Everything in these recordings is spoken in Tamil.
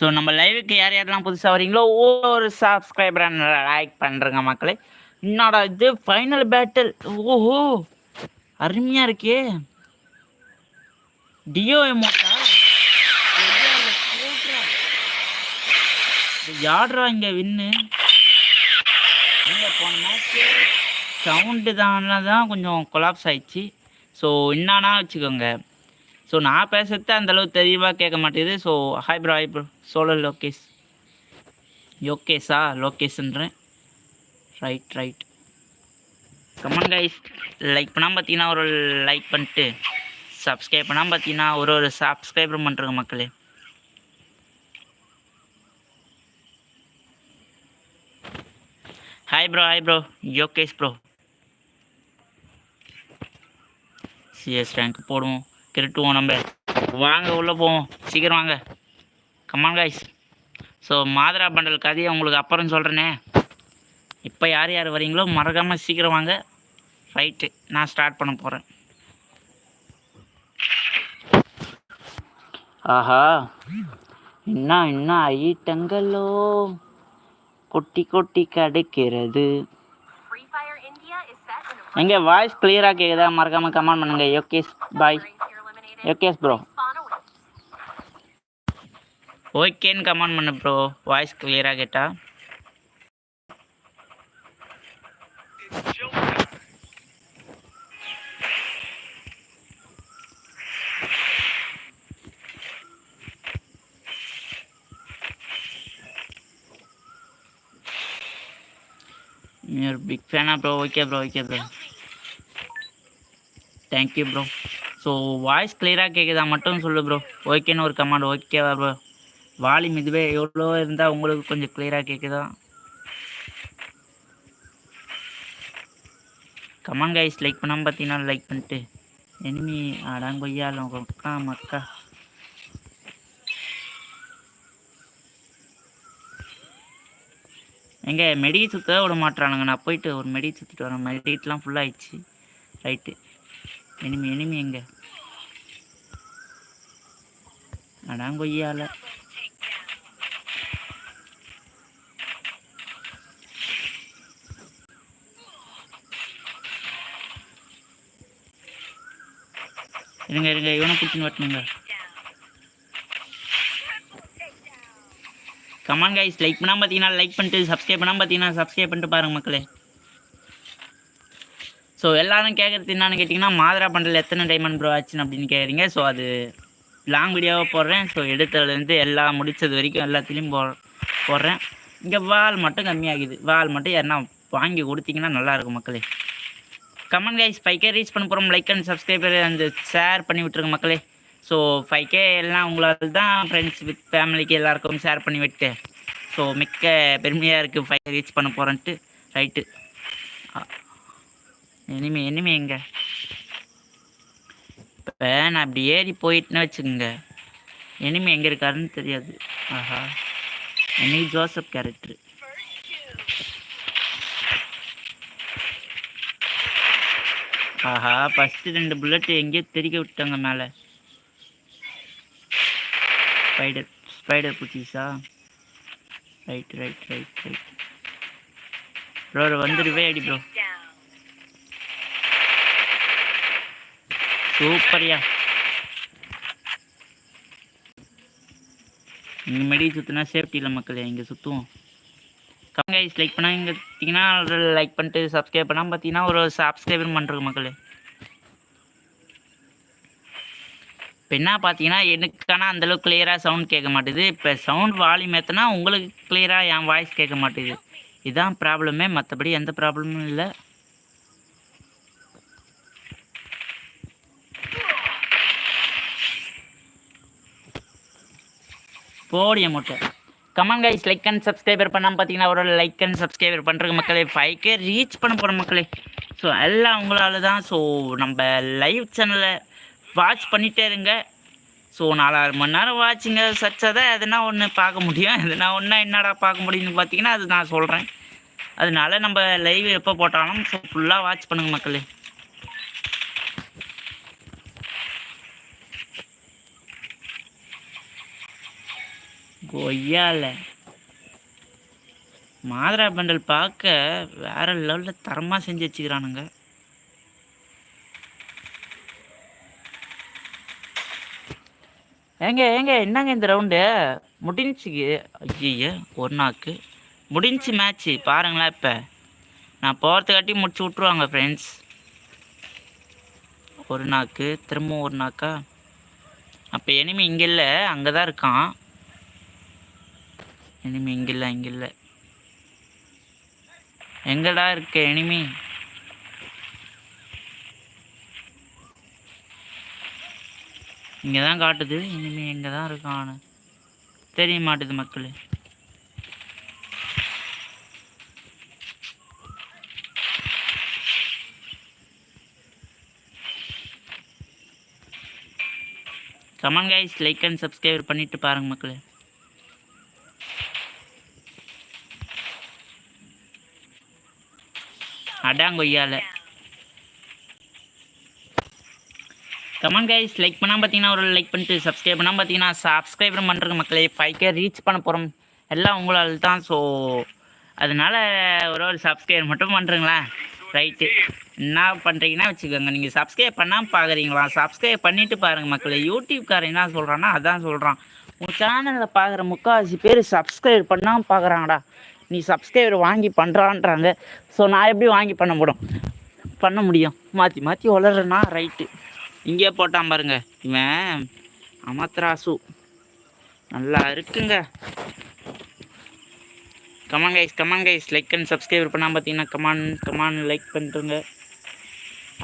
ஸோ நம்ம லைவுக்கு யார் யாரெல்லாம் புதுசாக வரீங்களோ ஒவ்வொரு சப்ஸ்கிரைபரை லைக் பண்ணுறங்க மக்களே. என்னடா இது? ஃபைனல் பேட்டில் ஓஹோ! அருமையாக இருக்கே. டியோ எமோட்டா யாடுறா இங்கே வின்னு? போன சவுண்டு தான் தான் கொஞ்சம் கொலாப்ஸ் ஆயிடுச்சு. ஸோ என்னன்னா வச்சுக்கோங்க. ஸோ நான் பேசுறது அந்தளவு தெளிவாக கேட்க மாட்டேங்குது. So hi bro hi bro solar Lokesh யோகேஷா லோகேஷ்ன்றேன் right right come on guys like பண்ணாமல் பார்த்தீங்கன்னா ஒரு லைக் பண்ணிட்டு சப்ஸ்கிரைப் பண்ணாமல் பார்த்தீங்கன்னா ஒரு ஒரு சப்ஸ்கிரைபர் பண்ணுறங்க மக்களே. Hi bro hi bro Yogesh bro CS rank போடுவோம். கிரட்டுவோம் நம்ம. வாங்க உள்ளே போவோம். சீக்கிரம் வாங்க. கமான் காய்ஸ் ஸோ மாதரா பண்டல் கதையை உங்களுக்கு அப்புறம் சொல்கிறேனே இப்போ யார் யார் வரீங்களோ மறக்காமல் சீக்கிரம் வாங்க. ரைட்டு நான் ஸ்டார்ட் பண்ண போகிறேன் ஆஹா. என்ன என்ன ஐட்டங்களோ. கொட்டி கொட்டி கிடைக்கிறது. எங்க வாய்ஸ் கிளியராக கேட்குதா மறக்காமல் கமெண்ட் பண்ணுங்க. யோகேஷ் பாய் race you're eliminated. Yogesh bro Spawn awaits. ஓகேன்னு கமெண்ட் பண்ணு ப்ரோ வாய்ஸ் கிளியராக கேட்டா you're பிக் ஃபேனா bro okay bro okay bro thank you bro so voice கிளியராக கேட்குதா மட்டும் சொல்லு ப்ரோ ஓகேன்னு ஒரு கமாண்ட் ஓகேவா ப்ரோ வால்யூம் இதுவே எவ்வளோ இருந்தால் உங்களுக்கு கொஞ்சம் கிளியராக கேட்குதா கமெண்ட் கைஸ் லைக் பண்ணாமல் பார்த்தீங்கன்னா லைக் பண்ணிட்டு. எனிமி அடாங்கொய்யால மக்கா மக்கா. எங்கே மெடி சுத்த விட மாட்டானுங்க நான் போயிட்டு ஒரு மெடி சுற்றிட்டு வரேன். மெடிட்லாம் ஃபுல்லாகிடுச்சு ரைட்டு எனிமி எனிமி எங்க? அடாங்கொய்யால. இருங்க இருங்க இவனை பிடிச்சின்னு வரட்டுங்க கமான் கைஸ் லைக் பண்ணாமல் பார்த்தீங்கன்னா லைக் பண்ணிட்டு சப்ஸ்கிரைப் பண்ணாமல் பார்த்தீங்கன்னா சப்ஸ்கிரைப் பண்ணிட்டு பாருங்க மக்களே. ஸோ எல்லாரும் கேட்குறது என்னன்னு கேட்டிங்கன்னா மாதரா பண்டில் எத்தனை டைமண்ட் ப்ரோ ஆச்சுன்னு அப்படின்னு கேட்குறீங்க ஸோ அது லாங் வீடியோவாக போடுறேன். ஸோ எடுத்ததுலேருந்து எல்லாம் முடித்தது வரைக்கும் எல்லாத்துலேயும் போ போடுறேன். இங்கே வால் மட்டும் கம்மியாகுது. வால் மட்டும் யாருன்னா வாங்கி கொடுத்தீங்கன்னா நல்லாயிருக்கும் மக்களே. Comment guys five K reach பண்ண போகிறோம் லைக் அண்ட் சப்ஸ்கிரைபர் அந்த ஷேர் பண்ணி விட்ருங்க மக்களே. ஸோ ஃபைவ் கே எல்லாம் உங்களால் தான் ஃப்ரெண்ட்ஸ் வித் ஃபேமிலிக்கு எல்லாருக்கும் ஷேர் பண்ணி விட்டு ஸோ மிக்க பெருமையாக இருக்குது ஃபைவ் ரீச் பண்ண போகிறேன்ட்டு ரைட்டு இனிமே இனிமே எங்க? இப்போ நான் அப்படி ஏறி போயிட்டுன்னு வச்சுக்கோங்க. இனிமே எங்கே இருக்காருன்னு தெரியாது. ஆஹா. இனி ஜோசப் கேரக்டர் ஆஹா ஃபஸ்ட்டு ரெண்டு புல்லட் எங்கேயோ தெறிக்க விட்டாங்க மேலே. Spider spider பூச்சிஸா right right right right bro வந்துடுவே அடி ப்ரோ சூப்பரியா இங்கே மெடி சுற்றினா சேஃப்டி இல்லை மக்களே இங்கே சுற்றுவோம் கைஸ் லைக் பண்ணால் இங்கே பார்த்தீங்கன்னா லைக் பண்ணிட்டு சப்ஸ்கிரைப் பண்ணால் பார்த்தீங்கன்னா ஒரு சப்ஸ்கிரைபர் பண்ணுறது மக்களே. இப்போ என்ன பார்த்தீங்கன்னா எனக்கான அந்தளவுக்கு கிளியராக சவுண்ட் கேட்க மாட்டேது. இப்போ சவுண்ட் வால்யூம் ஏற்றினா உங்களுக்கு கிளியராக என் வாய்ஸ் கேட்க மாட்டேது. இதுதான் ப்ராப்ளமே மற்றபடி எந்த ப்ராப்ளமும் இல்லை. போடிய முட்டை. Come on guys like and subscriber பண்ணாமல் பார்த்தீங்கன்னா ஒரு லைக் அண்ட் சப்ஸ்கிரைபர் பண்ணுற மக்களே ஃபைவ் கே ரீச் பண்ண போகிற மக்களே. ஸோ எல்லாம் உங்களால் தான் ஸோ நம்ம லைவ் சேனலை வாட்ச் பண்ணிகிட்டே இருங்க. ஸோ நாலாறு மணி நேரம் வாட்சிங்க சச்சதை எதுனா ஒன்று பார்க்க முடியும். எதுனா ஒன்றா என்னடா பார்க்க முடியும்னு பார்த்தீங்கன்னா அது நான் சொல்கிறேன் அதனால நம்ம லைவ் எப்போ போட்டாலும் ஸோ ஃபுல்லாக வாட்ச் பண்ணுங்க மக்களே. கொய்யால. மாதரா பண்டல் பார்க்க வேற லெவலில் தரமாக செஞ்சு வச்சுக்கிறானுங்க. ஏங்க ஏங்க என்னங்க இந்த ரவுண்டு முடிஞ்சுக்கு ஐய ஒரு நாக்கு. முடிஞ்சு மேட்ச்சு பாருங்களேன் இப்போ. நான் போகிறதுக்காட்டி முடிச்சு விட்ருவாங்க ஃப்ரெண்ட்ஸ் ஒரு நாக்கு. திரும்பவும் ஒரு நாக்கா? அப்போ எனிமி இங்கே இல்லை அங்கே தான் இருக்கான். எனிமி இங்கே இல்லை இங்கே இல்லை எங்கடா இருக்க எனிமி இங்கே தான் காட்டுது இனிமே எங்கே தான் இருக்கான்னு தெரிய மாட்டுது மக்கள். Comment guys like and subscribe பண்ணிட்டு பாருங்க மக்களே. அடாங்கொய்யால கமெண்ட் கைஸ் லைக் பண்ணால் பார்த்தீங்கன்னா ஒரு லைக் பண்ணிட்டு சப்ஸ்கிரைப் பண்ணாம பார்த்தீங்கன்னா சப்ஸ்கிரைபர் பண்ணுறது மக்களே ஃபைவ் கே ரீச் பண்ண போகிறோம் எல்லாம் உங்களால் தான். ஸோ அதனால ஒரு ஒரு சப்ஸ்கிரைப் மட்டும் பண்ணுறீங்களா ரைட்டு என்ன பண்ணுறீங்கன்னா வச்சுக்கோங்க. நீங்கள் சப்ஸ்கிரைப் பண்ணாமல் பார்க்குறீங்களா சப்ஸ்கிரைப் பண்ணிவிட்டு பாருங்கள் மக்களே. யூடியூப்காரன் என்ன சொல்கிறான்னா அதான் சொல்கிறான் உன் சேனலில் பார்க்குற முக்கால்வாசி பேர் சப்ஸ்கிரைப் பண்ணாமல் பார்க்குறாங்கடா நீ சப்ஸ்கிரைபர் வாங்கி பண்ணுறான்றாங்க ஸோ நான் எப்படி வாங்கி பண்ண முடியும்? பண்ண முடியும். மாற்றி மாற்றி வளர்றேன்னா ரைட்டு இங்கே போட்டான் பாருங்க. இவன் அமத்ராசு. நல்லா இருக்குங்க. Come on guys come on guys like and subscribe பண்ணால் பார்த்தீங்கன்னா கமான் கமான் லைக் பண்ணுறங்க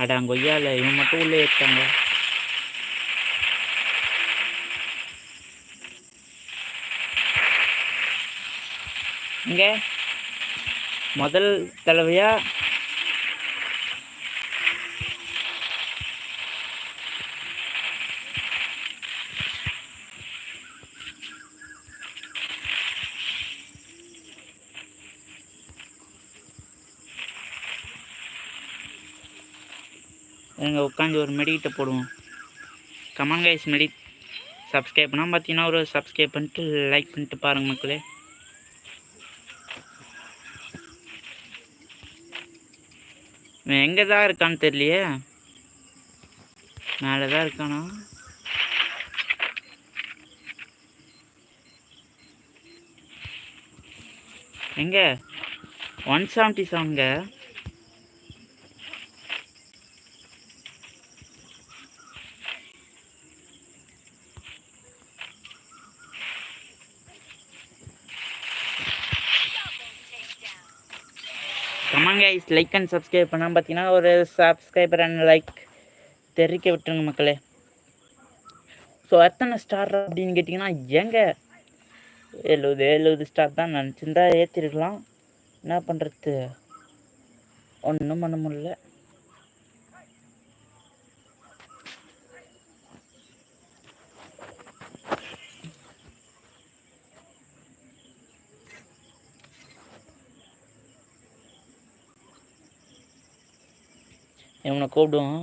அடாங்க கொய்யால இவன் மட்டும் உள்ளே இருக்காங்க. இங்கே முதல் தடவையாக எங்க உட்காந்து ஒரு மெடிக்கிட்ட போடுவோம். Come on guys மெடி. சப்ஸ்கிரைப் பண்ணால் பார்த்தீங்கன்னா ஒரு சப்ஸ்கிரைப் பண்ணிட்டு லைக் பண்ணிட்டு பாருங்கள் மக்களே. இவன் எங்கே தான் இருக்கான்னு தெரியலையே. மேலே தான் இருக்கானா? எங்க? ஒன் செவன்ட்டி செவனுங்க ப்ளீஸ் லைக் அண்ட் சப்ஸ்கிரைப் பண்ணால் பார்த்தீங்கன்னா ஒரு சப்ஸ்கிரைபர் அண்ட் லைக் தெரிவிக்க விட்டுருங்க மக்களே. ஸோ எத்தனை ஸ்டார் அப்படின்னு கேட்டிங்கன்னா எங்க எழுபது எழுபது ஸ்டார் தான் நினச்சிருந்தா ஏற்றிருக்கலாம் என்ன பண்ணுறது ஒன்றும் பண்ண முடியல. இவனை கூப்பிடுவோம்.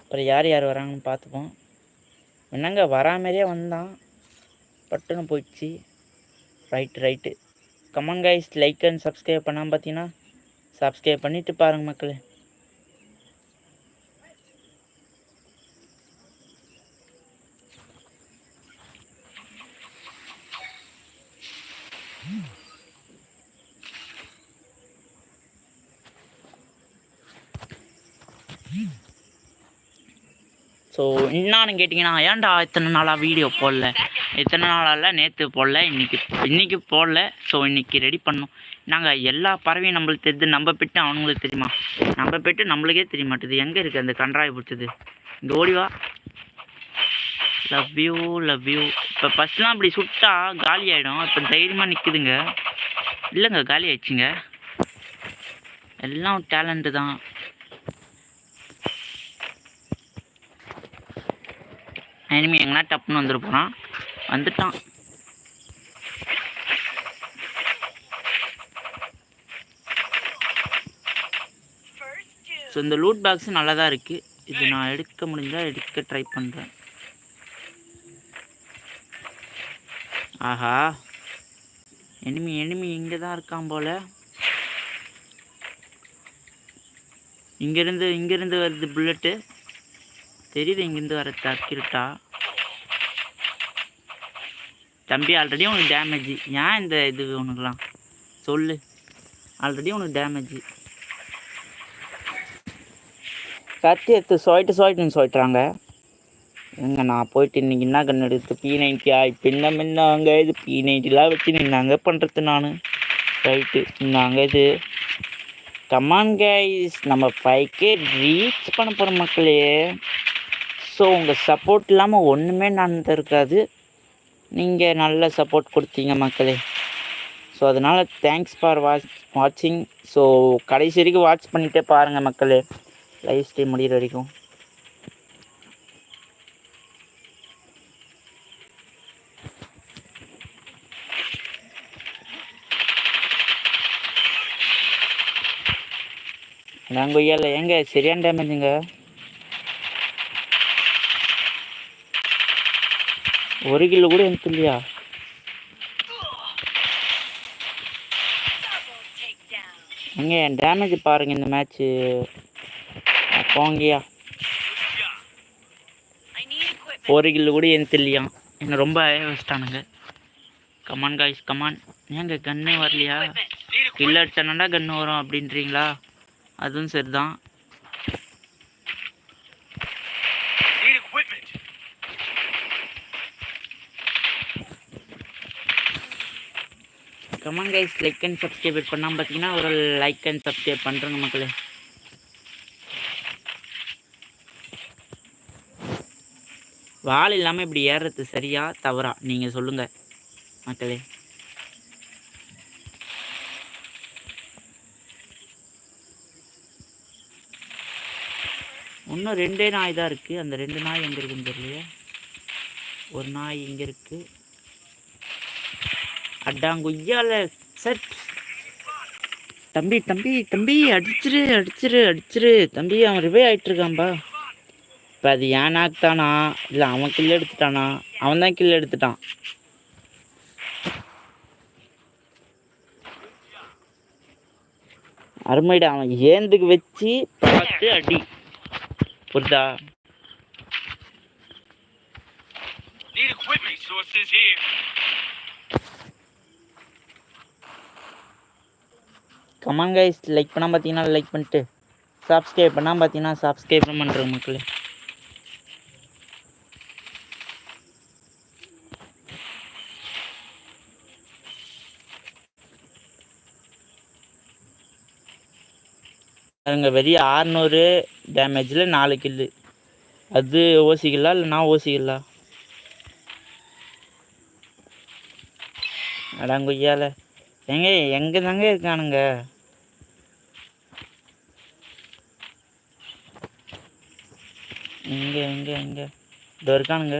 அப்புறம் யார் யார் வராங்கன்னு பார்த்துப்போம். என்னங்க வராமாரியே வந்தான். பட்டுன்னு போயிடுச்சு. Right right come on guys like and subscribe பண்ணாமல் பார்த்தீங்கன்னா சப்ஸ்கிரைப் பண்ணிவிட்டு பாருங்கள் மக்களே. ஸோ என்னான்னு கேட்டிங்கன்னா ஏன்டா இத்தனை நாளாக வீடியோ போடல? இத்தனை நாளால நேற்று போடல இன்னைக்கு இன்றைக்கி போடல. ஸோ இன்னைக்கு ரெடி பண்ணோம். நாங்கள் எல்லா பறவையும் நம்மளுக்கு தெரியுது. நம்ம பெட்டு அவனுங்களுக்கு தெரியுமா? நம்ம பெட்டு நம்மளுக்கே தெரிய மாட்டுது. எங்கே இருக்குது அந்த கன்றாய் பிடிச்சது? இங்கே ஓடிவா லவ் யூ லவ் யூ இப்போ ஃபஸ்ட்லாம் அப்படி சுட்டா காலி ஆகிடும் இப்போ தைரியமாக நிற்குதுங்க இல்லைங்க காலி ஆயிடுச்சுங்க. எல்லாம் டேலண்ட்டு தான். எனிமி எங்கன்னா டப்புன்னு வந்துட்டு போகிறான் வந்துட்டான். ஸோ இந்த லூட் பாக்ஸ் நல்லா தான் இருக்குது இது நான் எடுக்க முடிஞ்சால் எடுக்க ட்ரை பண்ணுறேன் ஆஹா. எனிமி எனிமி இங்கே தான் இருக்கான் போல். இங்கேருந்து இங்கேருந்து வருது புல்லட்டு தெரியுது இங்கேருந்து வர தக்கிருட்டா தம்பி ஆல்ரெடி உனக்கு டேமேஜ் ஏன் இந்த இது உனக்குலாம் சொல்லு. ஆல்ரெடி உனக்கு டேமேஜ் கத்தி எடுத்து சொயிட்டு சொயிட்டுன்னு சொல்லிட்டுறாங்க எங்க நான் போயிட்டு இன்னைக்கு என்ன கண்ணு எடுத்து பி நைன்டி ஆய் பின்ன முன்னாங்க இது பி நைன்டிலாம் வச்சு நின்னாங்க பண்ணுறது நான். ரைட்டு நாங்க இது. கமான் கைஸ் நம்ம ஃபைவ் கே ரீச் பண்ண போகிற மக்களே. ஸோ உங்கள் சப்போர்ட் இல்லாமல் ஒன்றுமே நடந்திருக்காது நீங்கள் நல்ல சப்போர்ட் கொடுத்தீங்க மக்களே. ஸோ அதனால் தேங்க்ஸ் ஃபார் வாட்ச் வாட்சிங் ஸோ கடைசி வரைக்கும் வாட்ச் பண்ணிகிட்டே பாருங்கள் மக்களே. லைஃப் ஸ்ட்ரீம் முடிகிற வரைக்கும். நாங்கள் கொய்யால ஏங்க சரியான டேமேஜுங்க ஒரு கிலோ கூட எனக்கு இல்லையா? ஏங்க என் டேமேஜ் பாருங்க இந்த மேட்ச்சு போங்கய்யா. ஒரு கிலோ கூட எனக்கு இல்லையா? என்ன ரொம்ப அழக வச்சிட்டானுங்க. கமான் காய்ஸ் கமான் ஏங்க கன்னே வரலையா? கில் அடிச்சானடா கன்று வரும் அப்படின்றீங்களா? அதுவும் சரிதான் Need equipment. Come on guys like and subscribe பண்ணாமல் பார்த்தீங்கன்னா ஒரு லைக் அண்ட் சப்ஸ்கிரைப் பண்ணுறங்க மக்களே. வால் இல்லாமல் இப்படி ஏறுறது சரியா தவறா? நீங்கள் சொல்லுங்கள் மக்களே. இன்னும் ரெண்டே நாய் தான் இருக்குது அந்த ரெண்டு நாய் எங்கே இருக்குன்னு தெரியலையே. ஒரு நாய் இங்கே இருக்குது அட்டாங்குய்யால சட் தம்பி தம்பி தம்பி அடிச்சிரு அடிச்சிரு அடிச்சிரு. தம்பி அவன் ரிவே ஆயிட்டு இருக்கான்பா இப்போ அது ஏன் நாக்கு இல்லை அவன் கில் எடுத்துட்டானா? அவன் தான் கில் எடுத்துட்டான். அருமைடா அவன் ஏந்துக்கு வச்சு பார்த்து அடி. புரிதா? Need equipment. sources here. Come on guys like பண்ணால் பார்த்தீங்கன்னா லைக் பண்ணிட்டு சப்ஸ்கிரைப் பண்ணால் பார்த்தீங்கன்னா சப்ஸ்கிரைப் பண்ணுற மக்களே. பாருங்க வெறும் ஆறுநூறு டேமேஜில் நாலு கில்லு அது ஓசிக்கலாம் இல்லை நான் ஓசிக்கலாம் அடாங்குய்யால. எங்க எங்க தாங்க இருக்கானுங்க? இங்க எங்க எங்க இதோ இருக்கானுங்க.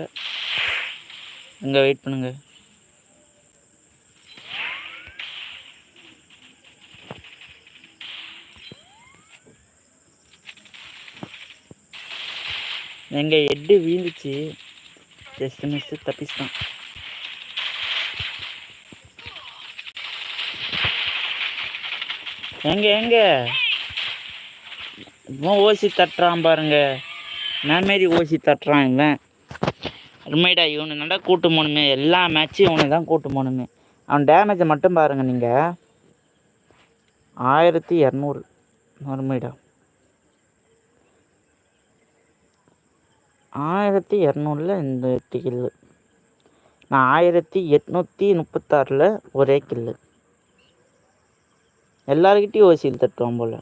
இங்க வெயிட் பண்ணுங்க. எங்க எட்டு வீழ்ந்துச்சு ஜஸ்ட் மிஸ் தப்பிச்சிட்டான். எங்க எங்க? ஓசி தட்டுறான் பாருங்க. நான் மாரி ஓசி தட்டுறான் இவன். உண்மைடா இவனு நல்லா கூட்டு போகணுமே? எல்லா மேட்சும் இவனு தான் கூட்டு போகணுமே. அவன் டேமேஜை மட்டும் பாருங்க நீங்கள் ஆயிரத்தி இரநூறு. மறுமைடா ஆயிரத்தி இரநூறுல இந்த எட்டு கில்லு நான் ஆயிரத்தி எட்நூற்றி முப்பத்தாறில் ஒரே கில்லு எல்லாருக்கிட்டையும் ஓசியில் தட்டுவான் போல்.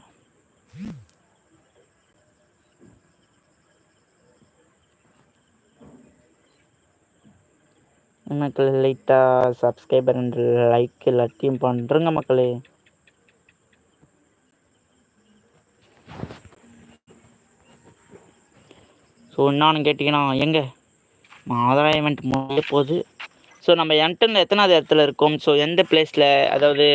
மக்கள் லைட்டாக சப்ஸ்கிரைபர் லைக் எல்லாத்தையும் பண்ணுறங்க மக்களே. ஸோ என்னான்னு கேட்டிங்கன்னா எங்கே? மாதரா ஈவெண்ட் முடிய போகுது. ஸோ நம்ம என்டர்ல எத்தனாவது இடத்துல இருக்கோம்? ஸோ எந்த பிளேஸில் அதாவது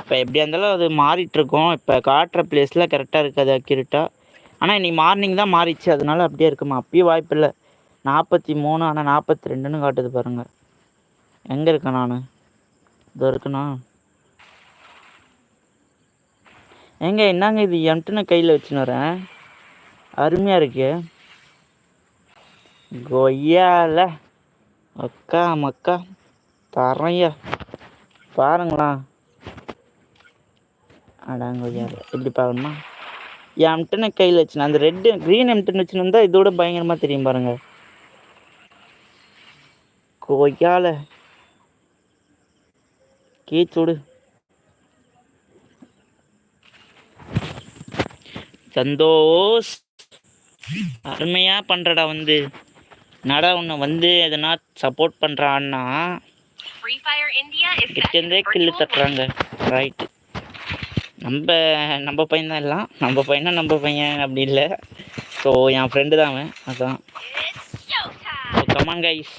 இப்போ எப்படியா இருந்தாலும் அது மாறிட்டு இருக்கோம் இப்போ காட்டுற பிளேஸில் கரெக்டாக இருக்காது அக்யூரேட்டாக ஆனால் இன்னைக்கு மார்னிங் தான் மாறிச்சு. அதனால அப்படியே இருக்குமா? அப்பயும் வாய்ப்பு இல்லை. நாற்பத்தி மூணு ஆனால் நாற்பத்தி ரெண்டுன்னு காட்டுது பாருங்கள் எங்கே இருக்கேன் நான்? இதோ இருக்குண்ணா ஏங்க என்னங்க இது? எம்ட்டுன்னு கையில் வச்சுன்னு வரேன். அருமையாக இருக்கு. கொய்யால அக்கா மக்கா தரையா. பாருங்களா அடாங்கொய்யால எப்படி பார்க்கணுமா என்ட்டு கையில் வச்சுனேன் அந்த ரெட்டு க்ரீன் எம்டன் வச்சுன்னு இருந்தால் இதோட பயங்கரமாக தெரியும் பாருங்க. கொய்யால. கீச்சுடு. சந்தோஷ். அருமையாக பண்ணுறடா வந்து. நடா உன்னை வந்து எதனா சப்போர்ட் பண்ணுறான்னா கிட்டேருந்தே கில்லு தட்டுறாங்க. ரைட்டு நம்ம நம்ம பையன் தான் எல்லாம். நம்ம பையனா நம்ம பையன் அப்படி இல்லை. ஸோ என் ஃப்ரெண்டு தான் அவன். அதான். ஸோ கமான் கைஸ்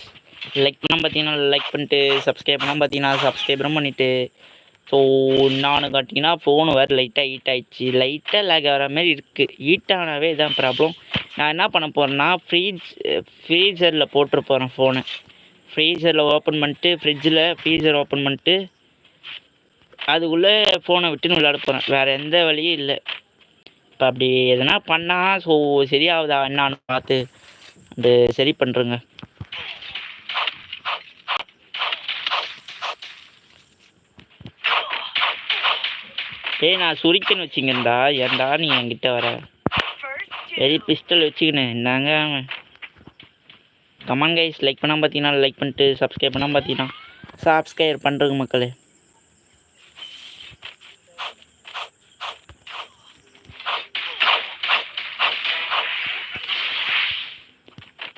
லைக் பண்ணால் பார்த்தீங்கன்னா லைக் பண்ணிட்டு சப்ஸ்கிரைப் பண்ணால் பார்த்தீங்கன்னா சப்ஸ்கிரைபரும் பண்ணிவிட்டு ஸோ நான் காட்டிங்கன்னா ஃபோனு வேறு லைட்டாக ஹீட் ஆகிடுச்சு லைட்டாக லேக் ஆகிற மாதிரி இருக்குது ஹீட் ஆனாவே இதான் ப்ராப்ளம் நான் என்ன பண்ண போகிறேன்னா ஃப்ரீஜ் ஃப்ரீசரில் போட்டுரு போகிறேன் ஃபோனை ஃப்ரீசரில் ஓப்பன் பண்ணிட்டு ஃப்ரிட்ஜில் ஃப்ரீசர் ஓப்பன் பண்ணிட்டு அதுக்குள்ளே ஃபோனை விட்டுன்னு விளையாட போகிறேன் வேறு எந்த வழியும் இல்லை. இப்போ அப்படி எதனா பண்ணால் ஸோ சரியாகுதா என்னான்னு பார்த்து அது சரி பண்ணுறேங்க ஏய் நான் சுரிக்கன்னு வச்சுங்கண்டா ஏன்டா நீ என்கிட்ட வர? எரி பிஸ்டல் வச்சுக்கினு. என்னங்க கமெண்ட் கைஸ் லைக் பண்ணால் பார்த்தீங்கன்னா லைக் பண்ணிட்டு சப்ஸ்கிரைப் பண்ணால் பார்த்தீங்கன்னா சப்ஸ்கிரைப் பண்ணுறங்க மக்களே.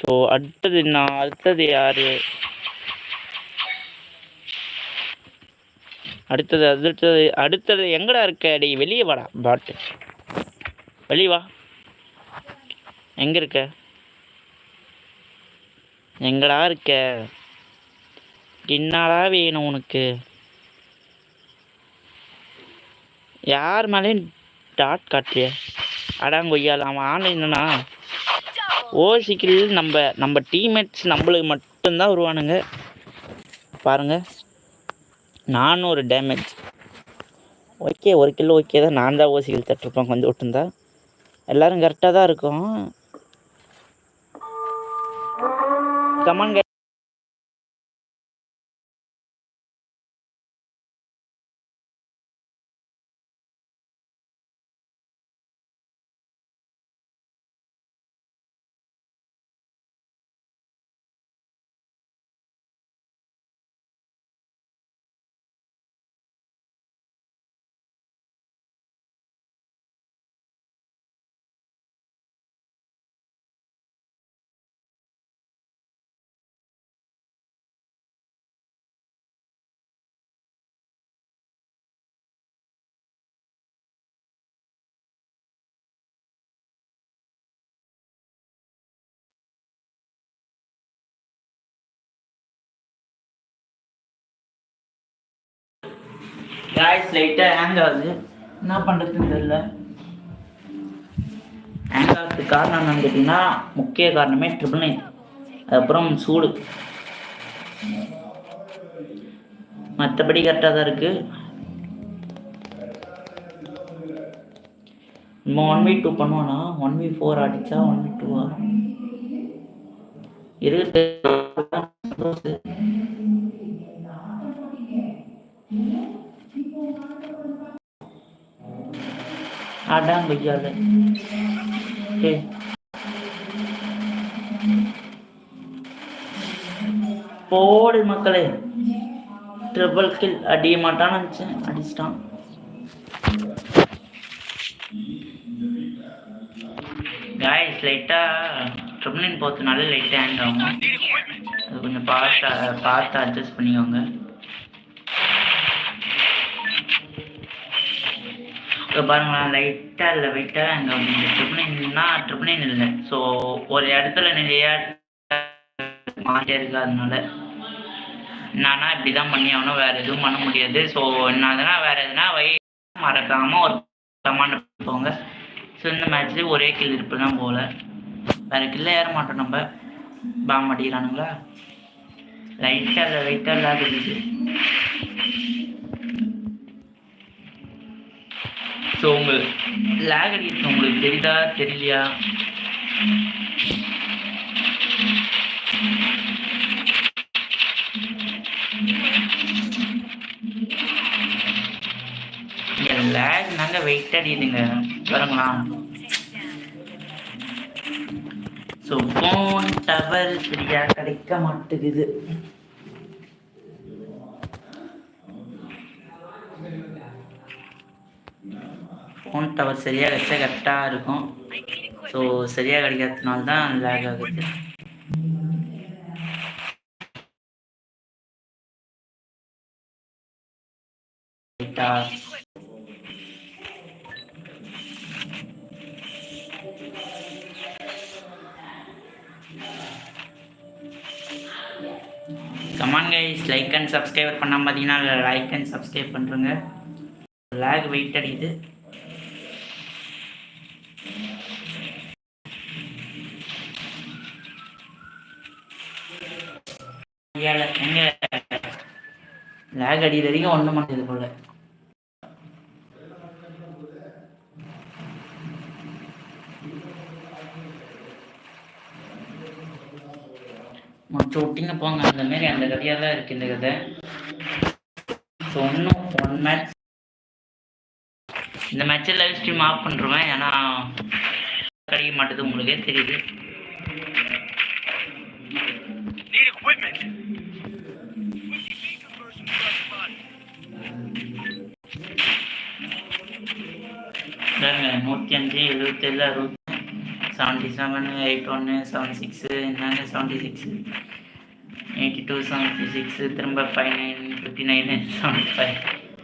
ஓ அடுத்தது நான் அடுத்தது யார்? அடுத்தது அடுத்தது அடுத்தது எங்கடா இருக்க? அடி வெளியே வாடா பாட்டு. வெளியே வா. எங்க இருக்க? எங்கடா இருக்க? என்னடா வேணும் உனக்கு? யார் மேலேயும் டாட் காட்டுறிய? அடாங்கொய்யால் அவன் ஆன்லைன்னா ஓசிக்கில் நம்ம நம்ம டீம்மேட்ஸ் நம்மளுக்கு மட்டும்தான் வருவானுங்க. பாருங்கள் நானூறு டேமேஜ் ஓகே ஒரு கிலோ ஓகே தான். நான் தான் ஓசிகள் தட்டிருப்பேன். கொஞ்சம் விட்டுருந்தா எல்லோரும் கரெக்டாக தான் இருக்கும். கமான் காய்ஸ் லைட்டாக ஹேங் ஆகுது. என்ன பண்ணுறதுன்னு தெரியல. ஹேங் ஆகிறதுக்கு காரணம் என்னன்னு கேட்டிங்கன்னா முக்கிய காரணமே ட்ரிபிள் நைன் அதுக்கப்புறம் சூடு. மற்றபடி கரெக்டாக தான் இருக்குது நம்ம ஒன் வி டூ பண்ணுவோன்னா ஒன் வி ஃபோர் அடித்தா ஒன் வி டூவா இருக்கு அடாங் கொய்யால ஏய் போடு மக்களே. ட்ரிபிள் கில் அடிய மாட்டான்னு நினச்சேன். அடிச்சிட்டான். காய்ஸ் லைட்டாக ட்ரிபிள் நைன் போகிறதுனால லைட்டாக ஹேண்ட் ஆகும். அது கொஞ்சம் பார்த்து பார்த்து அட்ஜஸ்ட் பண்ணிக்கோங்க. இப்போ பாருங்களேன் லைட்டாக இல்லை வெயிட்டாக அங்கே இந்த ட்ரிபிள் நைன்னா ட்ரிபிள் நைன் இல்லை. ஸோ ஒரு இடத்துல நிறையா மாட்டே இருக்காதனால என்னன்னா இப்படி தான் பண்ணி ஆகணும் வேறு எதுவும் பண்ண முடியாது. ஸோ என்னதுன்னா வேறு எதுனா வை மறக்காமல் ஒரு கமாண்ட் போங்க ஸோ இந்த மேட்ச்சு ஒரே கில் இருப்பு தான் போகல வேறு கில்ல ஏற மாட்டோம் நம்ம. பாம் அடிக்கிறானுங்களா? லைட்டாக இல்லை லைட்டாக இல்லாத இருக்குது ஸோ உங்கள் லேக் அடிக்கிறது உங்களுக்கு தெரியுதா தெரியலையா? லேக் நாங்கள் வெயிட் அடிக்குதுங்க. பாருங்களா. ஸோ ஃபோன் டவர் சரியாக கிடைக்க மாட்டேங்குது. ஃபோன் டவர் சரியாக கிடச்சா கரெக்டாக இருக்கும். ஸோ சரியாக கிடைக்காததுனால தான் லேக் ஆகுது. Come on guys like and subscriber பண்ணாம பார்த்தீங்கன்னா லைக் அண்ட் சப்ஸ்கிரைப் பண்ணுறேங்க லேக் வெயிட் அடிக்குது. ஐயால எங்க? லேக் அடிக்கிற வரைக்கும் ஒன்றும் பண்ணது போல. மொச்ச விட்டிங்க போங்க. அந்த மாதிரி அந்த கதையாக தான் இருக்கு இந்த கதை. ஸோ ஒன்றும் ஒன் மேட்ச் இந்த மேட்ச்சில் லைவ் ஸ்ட்ரீம் ஆஃப் பண்ணுறேன் ஏன்னா கிடைக்க மாட்டேது உங்களுக்கே தெரியுது. பாருங்க நூற்றி அஞ்சு எழுபத்தேழு அறுபத்தி செவன்ட்டி செவன் எயிட் ஒன்று செவன் சிக்ஸு என்னங்க seventy six eighty two seventy six திரும்ப five nine fifty nine seventy five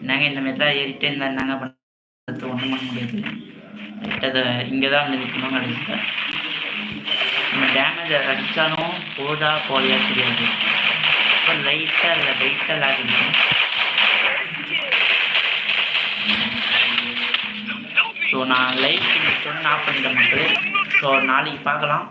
என்னங்க இந்த மாதிரி தான் ஏறிட்டே இருந்தால் என்னங்க பண்ணுறது ஒன்றும் பண்ண முடியாது அதை இங்கே தான் வந்து நிற்கணும் கடைசியில் நம்ம டேமேஜ் அடித்தாலும் போதா போலியா தெரியாது இப்போ லைட்டாக இல்லை லைட்டாக லாக் ஸோ நான் லைஃப் சொன்ன ஆஃப் பண்ணிட்டேன் மக்களே ஸோ நாளைக்கு பார்க்கலாம்.